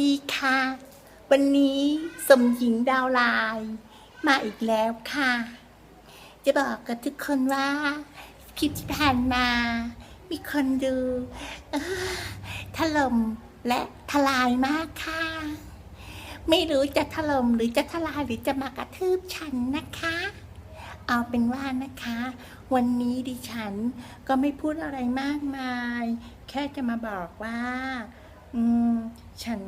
ดีค่ะ วันนี้สมหญิงดาวลน์มาอีกแล้วค่ะ จะบอกกับทุกคนว่า คลิปที่ผ่านมา มีคนดูถล่มและทลายมากค่ะ ไม่รู้จะถล่มหรือจะทลายหรือจะมากระทืบฉันนะคะ เอาเป็นว่านะคะ วันนี้ดิฉันก็ไม่พูดอะไรมากมาย แค่จะมาบอกว่า อืม ฉัน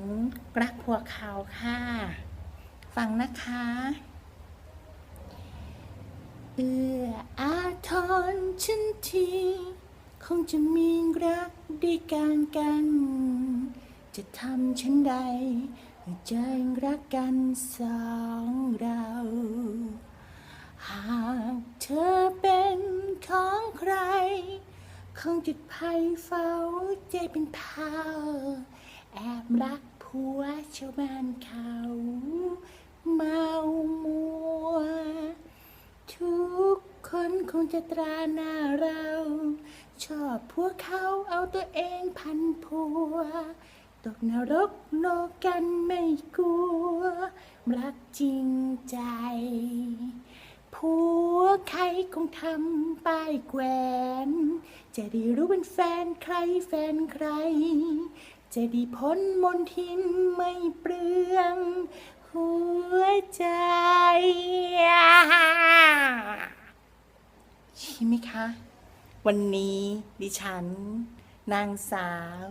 รักพวกเขาค่ะ ฟังนะคะเอื้ออาทรฉันทีคงจะมีรักด้วยการกัน จะทำฉันใดใจรักกันสองเรา หากเธอเป็นของใคร คงจุดไฟเฝ้าใจเป็นเผา แอบรักผัวชาวบ้านเขาเมามัว ทุกคนคงจะตราหน้าเรา ชอบพวกเขาเอาตัวเองพันผัว ตกนรกโลกกันไม่กลัว รักจริงใจผัวใครคงทำป้ายแขวน จะได้รู้เป็นแฟนใครแฟนใคร จะด้พ้นมนทินไม่เปลือง หัวใจใช่ไหมคะ วันนี้ดิฉัน นางสาว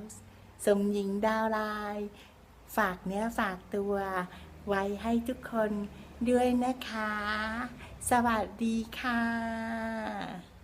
สมหญิงดาวลาย ฝากเนื้อฝากตัว ไว้ให้ทุกคนด้วยนะคะ สวัสดีค่ะ